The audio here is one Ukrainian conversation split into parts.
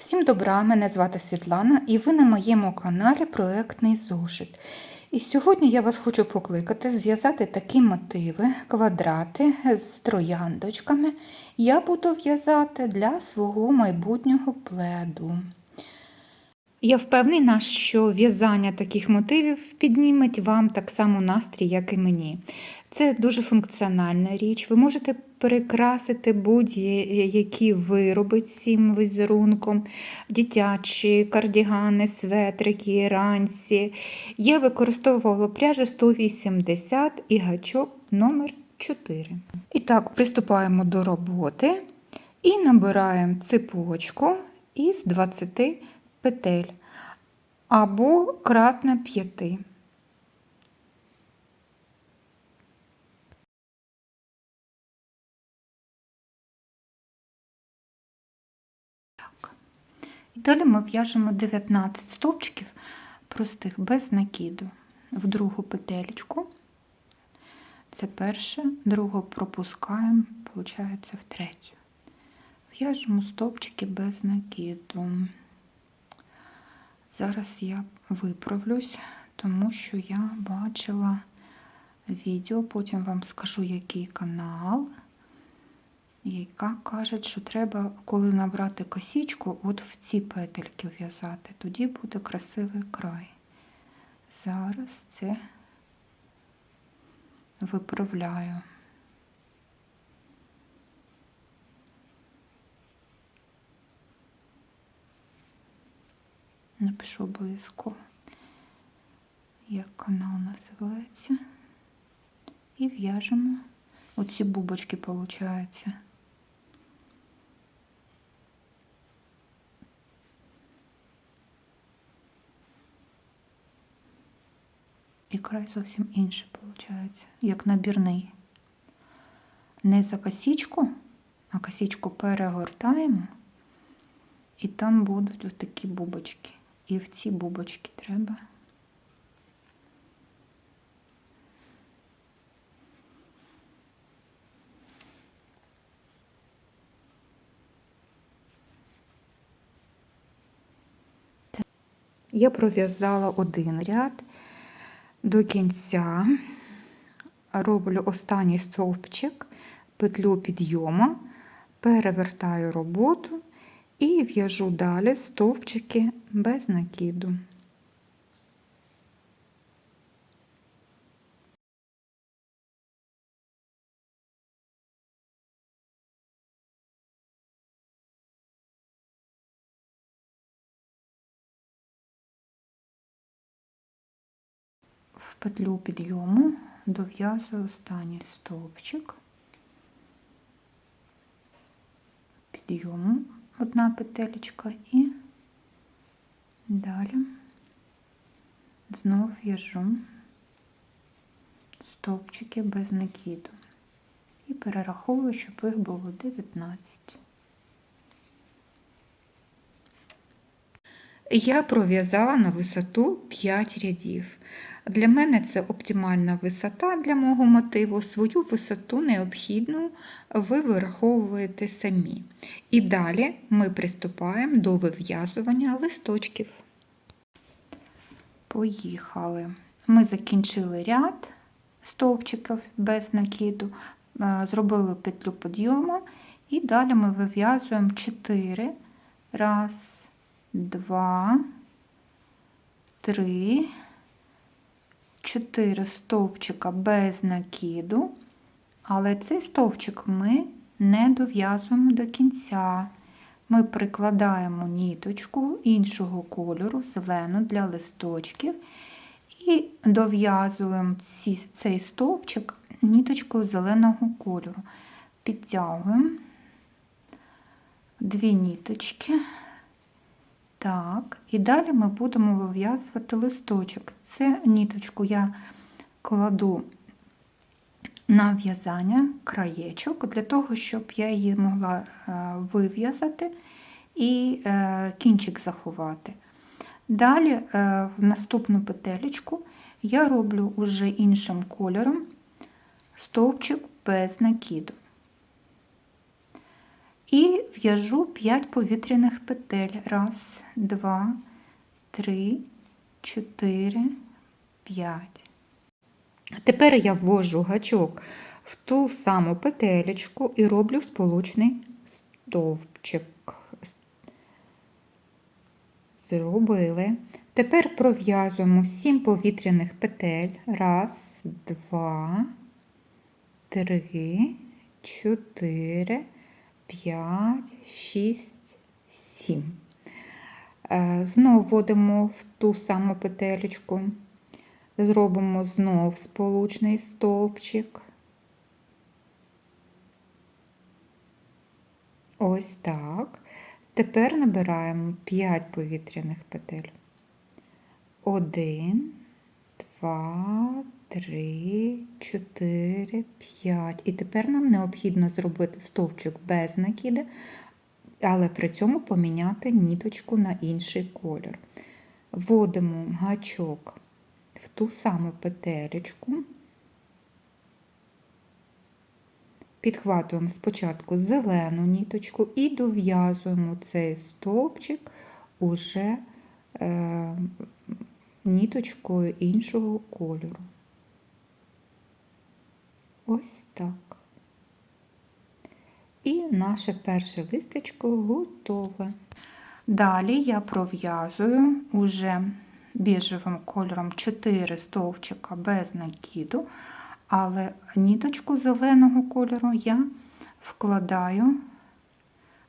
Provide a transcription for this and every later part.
Всім добра, мене звати Світлана і ви на моєму каналі Проектний зошит. І сьогодні я вас хочу покликати зв'язати такі мотиви, квадрати з трояндочками. Я буду в'язати для свого майбутнього пледу. Я впевнена, що в'язання таких мотивів підніметь вам так само настрій, як і мені. Це дуже функціональна річ. Ви можете перекрасити будь-які вироби цим візерунком, дитячі, кардігани, светрики, ранці. Я використовувала пряжу 180 і гачок номер 4 І так, приступаємо до роботи і набираємо цепочку із 20 петель або кратно 5. Так. І далі ми в'яжемо 19 стовпчиків простих без накиду в другу петелечку. Це перше, другу пропускаємо, виходить, в третю. В'яжемо стовпчики без накиду. Зараз я виправлюсь, тому що я бачила відео, потім вам скажу, який канал, яка каже, що треба, коли набрати косічку, от в ці петельки в'язати, тоді буде красивий край. Зараз це виправляю. Напишу обов'язково, як канал називається. І в'яжемо оці бубочки, виходить. Край зовсім інший виходить, як набірний. Не за косічку, а косічку перегортаємо, і там будуть отакі бубочки. І в ці бубочки треба. Я пров'язала один ряд до кінця, роблю останній стовпчик, петлю підйому, перевертаю роботу і в'яжу далі стовпчики без накиду. Петлю підйому дов'язую останній стовпчик, підйому одна петелечка і далі знов в'яжу стовпчики без накиду і перераховую, щоб їх було 19. Я пров'язала на висоту 5 рядів. Для мене це оптимальна висота для мого мотиву. Свою висоту необхідну ви вираховуєте самі. І далі ми приступаємо до вив'язування листочків. Поїхали. Ми закінчили ряд стовпчиків без накиду, зробили петлю підйому, і далі ми вив'язуємо 4. Раз, два, три. 4 стовпчика без накиду, але цей стовпчик ми не дов'язуємо до кінця. Ми прикладаємо ніточку іншого кольору, зелену для листочків, і дов'язуємо цей стовпчик ніточкою зеленого кольору. Підтягуємо дві ніточки. Так, і далі ми будемо вив'язувати листочок. Це ніточку я кладу на в'язання краєчок, для того, щоб я її могла е, вив'язати і е, кінчик заховати. Далі, е, в наступну петелечку, я роблю уже іншим кольором стовпчик без накиду. І в'яжу 5 повітряних петель. Раз, два, три, чотири, п'ять. Тепер я ввожу гачок в ту саму петелечку і роблю сполучний стовпчик. Зробили. Тепер пров'язуємо 7 повітряних петель. Раз, два, три, чотири, п'ять, шість, сім. Е, Знову вводимо в ту саму петелечку. Зробимо знов сполучний стовпчик. Ось так. Тепер набираємо 5 повітряних петель. Один, два, три, чотири, п'ять. І тепер нам необхідно зробити стовпчик без накиди, але при цьому поміняти ніточку на інший колір. Вводимо гачок в ту саму петелечку. Підхватуємо спочатку зелену ніточку і дов'язуємо цей стовпчик уже е, ніточкою іншого кольору. Ось так. І наше перше листечко готове. Далі я пров'язую уже біжевим кольором 4 стовпчика без накиду, але ніточку зеленого кольору я вкладаю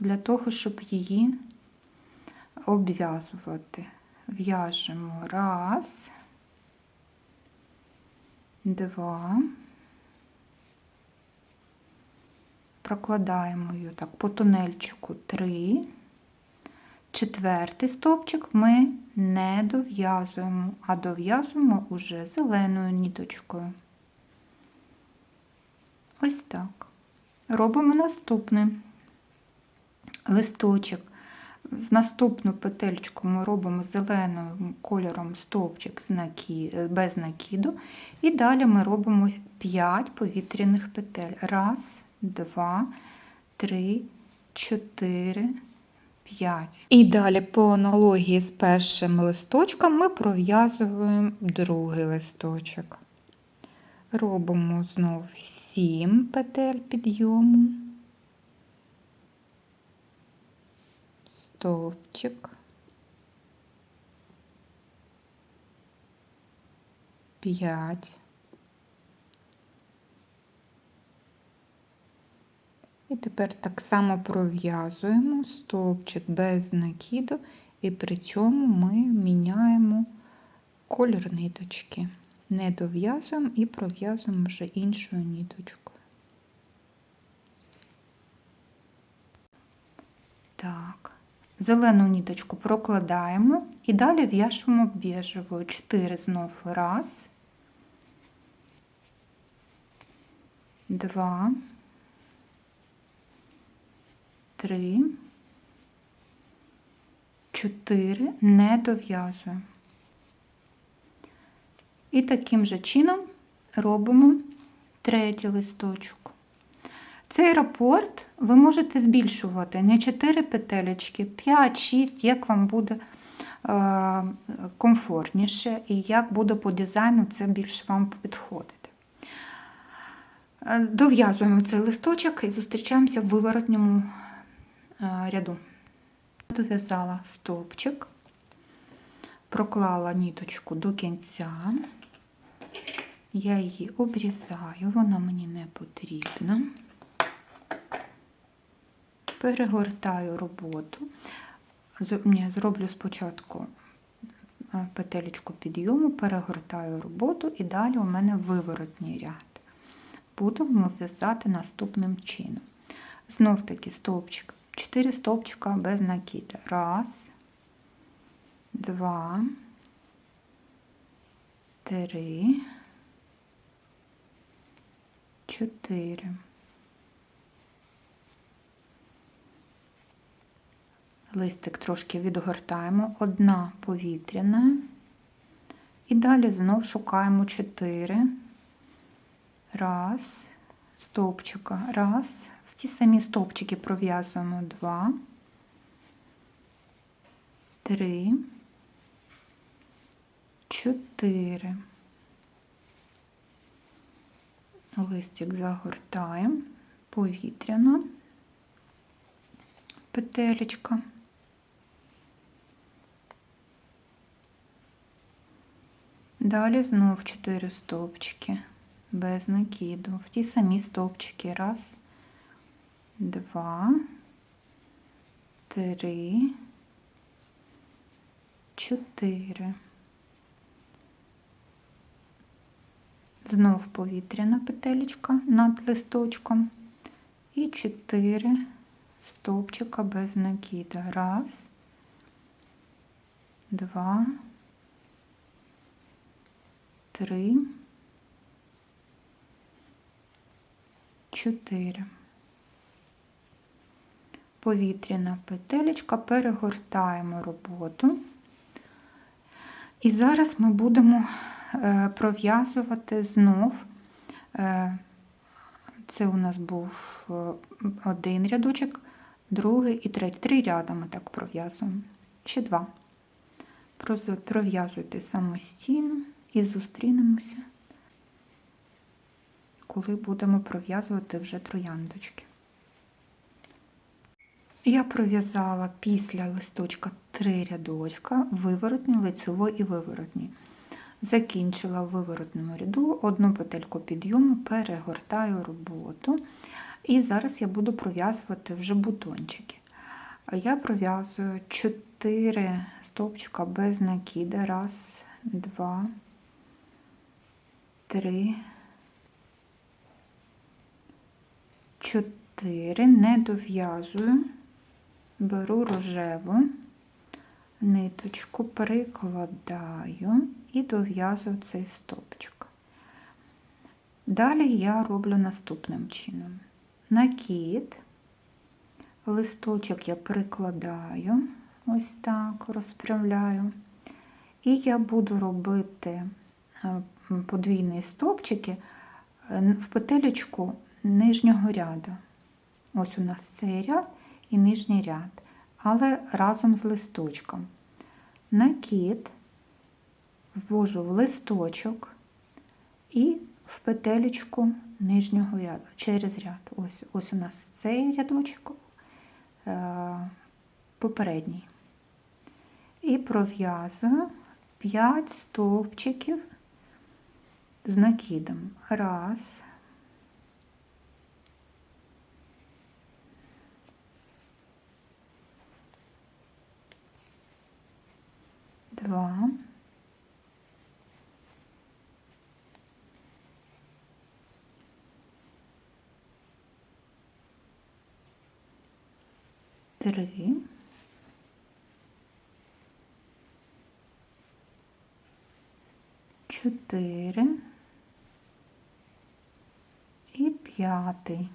для того, щоб її обв'язувати. В'яжемо раз, два, прокладаємо її так по тунельчику три. Четвертий стовпчик ми не дов'язуємо, а дов'язуємо уже зеленою ніточкою. Ось так. Робимо наступний листочок. В наступну петельку ми робимо зеленим кольором стовпчик без накиду. І далі ми робимо 5 повітряних петель. Раз, два, три, чотири. 5. І далі по аналогії з першим листочком ми пров'язуємо другий листочок. Робимо знов 7 петель підйому, стовпчик, 5. І тепер так само пров'язуємо стовпчик без накиду, і при цьому ми міняємо колір ниточки. Не дов'язуємо і пров'язуємо вже іншою ниточкою. Так, зелену ниточку прокладаємо і далі в'яжемо біжевою 4 знов раз, два, три, чотири, не дов'язуємо. І таким же чином робимо третій листочок. Цей рапорт ви можете збільшувати не 4 петелечки, 5-6, як вам буде е, комфортніше і як буде по дизайну, це більше вам підходити. Е, дов'язуємо цей листочок і зустрічаємося в виворотньому ряду. Дов'язала стовпчик, проклала ніточку до кінця. Я її обрізаю, вона мені не потрібна. Перегортаю роботу. Зроблю спочатку петелечку підйому, перегортаю роботу і далі у мене виворотній ряд. Будемо в'язати наступним чином. Знов таки стовпчик, 4 стовпчика без накиду. Раз, два, три. 4. Листик трошки відгортаємо, одна повітряна, і далі знов шукаємо 4. Раз, стовпчика, раз, ті самі стовпчики пров'язуємо 2, 3, 4. Листик загортаємо, повітряно, петелечка. Далі знов 4 стовпчики без накиду. В ті самі стовпчики. Раз, два, три, чотири. Знов повітряна петелечка над листочком. І 4 стовпчика без накида. Раз, два, три, чотири. Повітряна петелечка, перегортаємо роботу. І зараз ми будемо е, пров'язувати знов. е, Це у нас був е, один рядочок, другий і третій. Три ряда ми так пров'язуємо. Ще два. Пров'язуйте самостійно і зустрінемося, коли будемо пров'язувати вже трояндочки. Я пров'язала після листочка три рядочка, виворотні, лицевий і виворотні. Закінчила в виворотному ряду, одну петельку підйому, перегортаю роботу. І зараз я буду пров'язувати вже бутончики. Я пров'язую 4 стовпчика без накида. Раз, два, три, чотири. Не дов'язую. Беру рожеву ниточку, прикладаю і дов'язую цей стовпчик. Далі я роблю наступним чином. Накид, листочок я прикладаю, ось так розправляю. І я буду робити е, подвійні стовпчики е, в петелечку нижнього ряду. Ось у нас цей ряд і нижній ряд, але разом з листочком. Накид ввожу в листочок і в петелечку нижнього ряду через ряд. Ось, ось у нас цей рядочок е, попередній. І пров'язую 5 стовпчиків з накидом. Раз. 4 і п'ятий.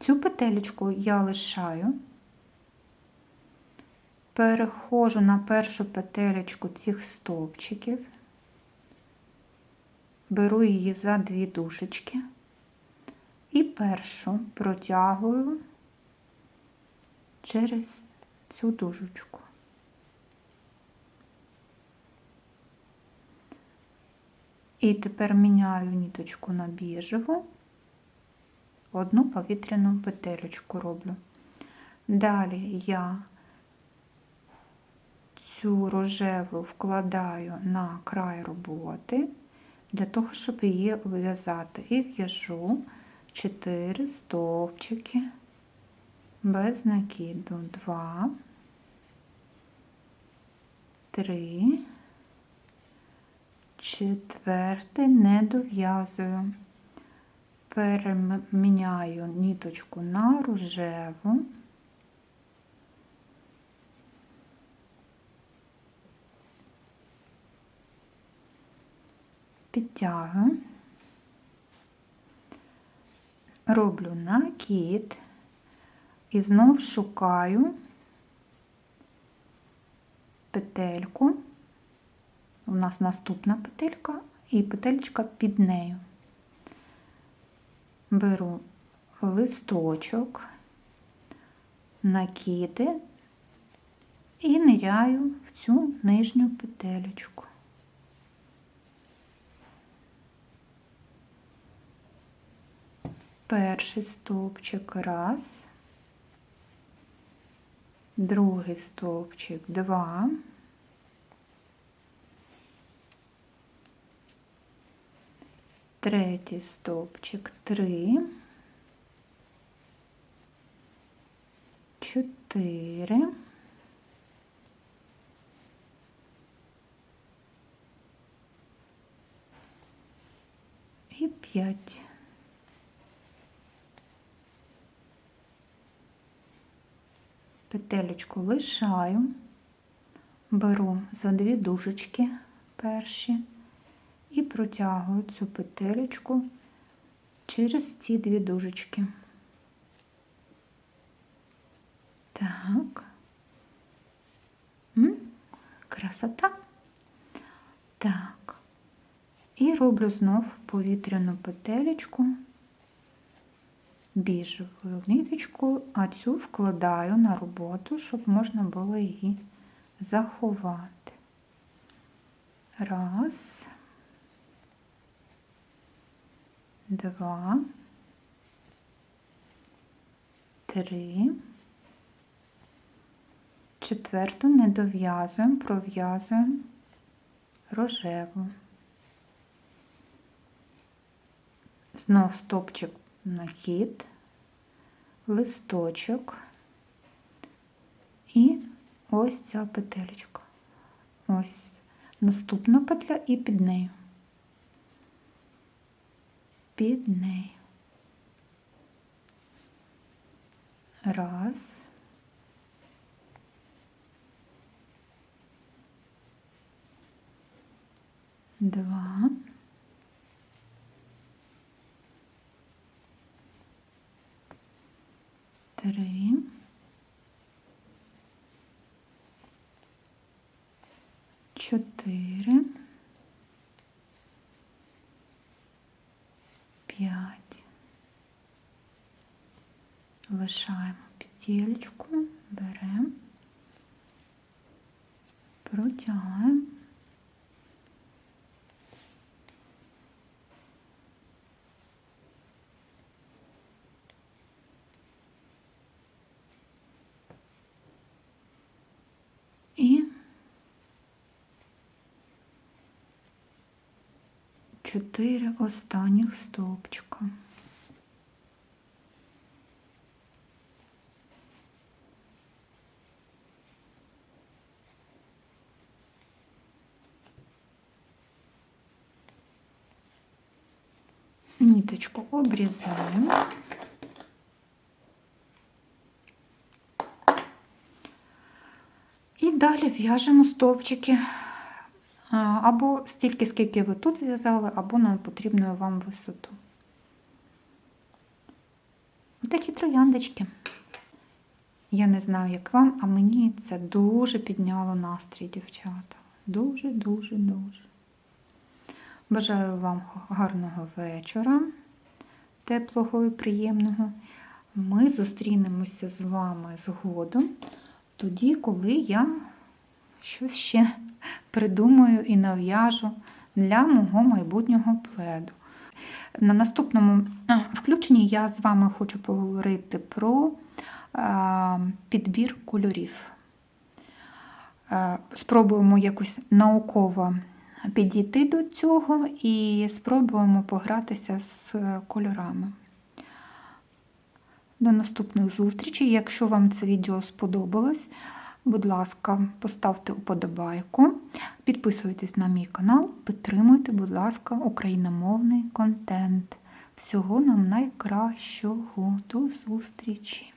Цю петелечку я лишаю, перехожу на першу петелечку цих стовпчиків, беру її за дві душечки і першу протягую через цю дужечку. І тепер міняю ніточку на біжеву, одну повітряну петелечку роблю. Далі я цю рожеву вкладаю на край роботи для того, щоб її в'язати. І в'яжу 4 стовпчики без накиду. 2, 3, четвертий не дов'язую. Переміняю ніточку на рожеву. Підтягую, роблю накид і знов шукаю петельку. У нас наступна петелька, і петелька під нею. Беру листочок, накиди і ниряю в цю нижню петелечку. Перший стовпчик раз, другий стовпчик два, третій стовпчик три, чотири, і п'ять. Петелечку лишаю, беру за дві дужечки перші протягую цю петелечку через ці дві дужечки. Так. М? Красота. Так. І роблю знов повітряну петелечку біжевою ниточкою, а цю вкладаю на роботу, щоб можна було її заховати. Раз, два, три. Четверту не дов'язуємо, пров'язуємо рожеву. Знов стопчик накид, листочок і ось ця петелечка. Ось наступна петля і під нею. Під нею. Раз. Два. Три. Чотири. П'ять. Лишаємо петельку, беремо, протягаємо. І чотири останніх стовпчика. Ниточку обрізаємо. І далі в'яжемо стовпчики або стільки, скільки ви тут зв'язали, або на потрібну вам висоту. Отакі трояндочки. Я не знаю, як вам, а мені це дуже підняло настрій, дівчата. Дуже-дуже дуже. Бажаю вам гарного вечора, теплого і приємного. Ми зустрінемося з вами згодом, тоді, коли я щось ще придумаю і нав'яжу для мого майбутнього пледу. На наступному включенні я з вами хочу поговорити про підбір кольорів. Спробуємо якось науково підійти до цього і спробуємо погратися з кольорами. До наступних зустрічей. Якщо вам це відео сподобалось, будь ласка, поставте уподобайку, підписуйтесь на мій канал, підтримуйте, будь ласка, україномовний контент. Всього нам найкращого. До зустрічі!